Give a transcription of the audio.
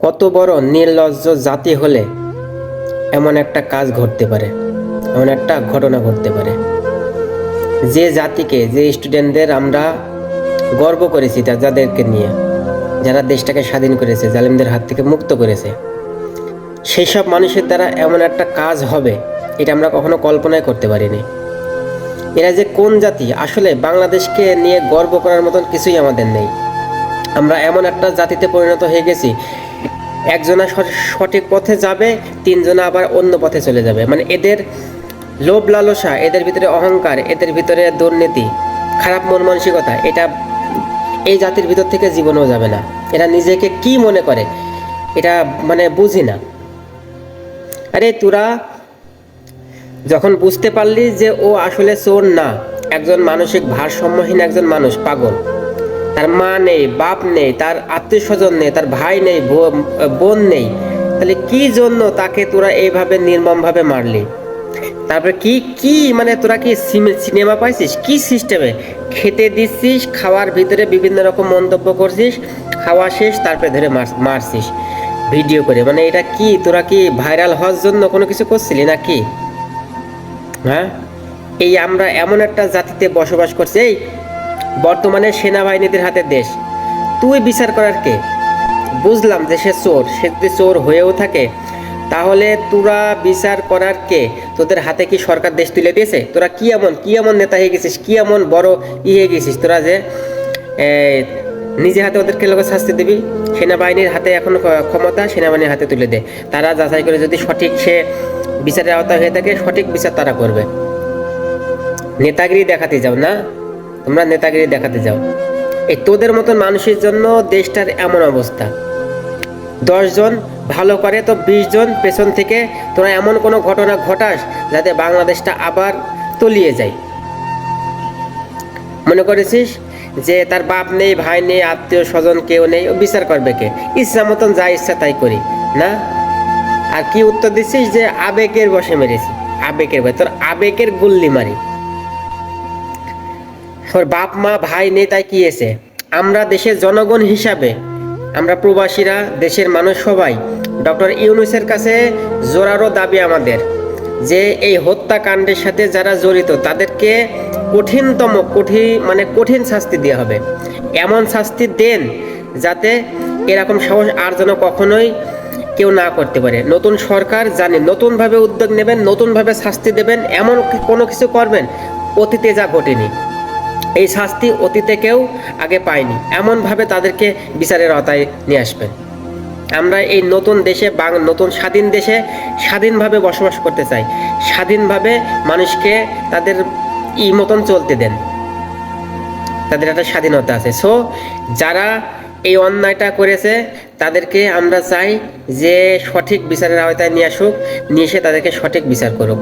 কত বড় নির্লজ্জ জাতি হলে এমন একটা কাজ ঘটতে পারে, এমন একটা ঘটনা ঘটতে পারে। যে জাতিকে, যে স্টুডেন্টদের আমরা গর্ব করেছি যাদেরকে নিয়ে, যারা দেশটাকে স্বাধীন করেছে, জালিমদের হাত থেকে মুক্ত করেছে সেই সব মানুষের দ্বারা এমন একটা কাজ হবে, এটা আমরা কখনো কল্পনাই করতে পারিনি। এরা যে কোন জাতি, আসলে বাংলাদেশকে নিয়ে গর্ব করার মতন কিছুই আমাদের নেই। আমরা এমন একটা জাতিতে পরিণত হয়ে গেছি একজনা সঠিক পথে যাবে, তিনজনা আবার অন্য পথে চলে যাবে। মানে এদের লোভ লালসা, এদের ভিতরে অহংকার, এদের ভিতরে দুর্নীতি, খারাপ মন মানসিকতা, এটা এই জাতির ভিতর থেকে জীবনেও যাবে না। এরা নিজেকে কি মনে করে, এটা মানে বুঝি না। আরে তোরা যখন বুঝতে পারলি যে ও আসলে চোর না, একজন মানসিক ভারসাম্যহীন একজন মানুষ, পাগল। তার মা নেই, বাপ নেই, তার আত্মীয় স্বজন নেই, তার ভাই নেই বোন নেই। তাহলে কি জন্য তাকে তোরা এইভাবে নির্মমভাবে মারলি? তারপরে কি কি মানে তোরা কি সিনেমা পাইছিস? কি সিস্টেমে? খেতে দিচ্ছিস, খাওয়ার ভিতরে বিভিন্ন রকম মন্তব্য করছিস, খাওয়া শেষ, তারপরে ধরে মারছিস। ভিডিও করে মানে এটা কি, তোরা কি ভাইরাল হওয়ার জন্য কোনো কিছু করছিলি নাকি? হ্যাঁ? এই আমরা এমন একটা জাতিতে বসবাস করছি, এই বর্তমানে সেনাবাহিনীদের হাতে দেশ। তুই বিচার করার কে? বুঝলাম যে সে চোর। সে যদি চোর হয়েও থাকে, তাহলে তোরা বিচার করার কে? তোদের হাতে কি সরকার দেশ তুলে দিয়েছে? তোরা কি এমন কি এমন নেতা হয়ে গেছিস? কি এমন বড় ই হয়ে গেছিস? তোরা যে নিজে হাতে ওদেরকে লোকের শাস্তি দিবি? সেনাবাহিনীর হাতে এখন ক্ষমতা, সেনাবাহিনীর হাতে তুলে দে। তারা যাচাই করে যদি সঠিক সে বিচারের আওতা হয়ে থাকে, সঠিক বিচার তারা করবে। নেতাগিরি দেখাতে যাও না? তোমরা নেতাগিরি দেখাতে যাও। এই তোদের মতন মানুষের জন্য দেশটার এমন অবস্থা। দশজন ভালো করে, তো বিশ জন পেছন থেকে তোরা এমন কোনো ঘটনা ঘটাস যাতে বাংলাদেশটা আবার তলিয়ে যায়। মনে করেছিস যে তার বাপ নেই, ভাই নেই, আত্মীয় স্বজন কেউ নেই বিচার করবে কে? ইচ্ছা মতন যা ইচ্ছা তাই করি, না? আর কি উত্তর দিচ্ছিস যে আবেগের বসে মেরেছি। আবেগের বসে তোর আবেগের গুল্লি মারি। ওর বাপ, মা, ভাই নেই তাই কি এসে? আমরা দেশের জনগণ হিসাবে, আমরা প্রবাসীরা, দেশের মানুষ সবাই, ডক্টর ইউনুসের কাছে জোরারও দাবি আমাদের যে এই হত্যাকাণ্ডের সাথে যারা জড়িত, তাদেরকে কঠিনতম কঠিন মানে কঠিন শাস্তি দেওয়া হবে। এমন শাস্তি দেন যাতে এরকম সাহস আর যেন কখনোই কেউ না করতে পারে। নতুন সরকার জানে, নতুনভাবে উদ্যোগ নেবেন, নতুনভাবে শাস্তি দেবেন, এমন কোনো কিছু করবেন, অতীতে যা ঘটেনি। এই শাস্তি অতীতে কেউ আগে পায়নি। এমনভাবে তাদেরকে বিচারের আওতায় নিয়ে আসবেন আমরা এই নতুন দেশে বাং নতুন স্বাধীন দেশে স্বাধীনভাবে বসবাস করতে চাই। স্বাধীনভাবে মানুষকে তাদের ই মতন চলতে দেন। তাদের একটা স্বাধীনতা আছে। সো যারা এই অন্যায়টা করেছে, তাদেরকে আমরা চাই যে সঠিক বিচারের আওতায় নিয়ে আসুক, নিয়ে এসে তাদেরকে সঠিক বিচার করুক।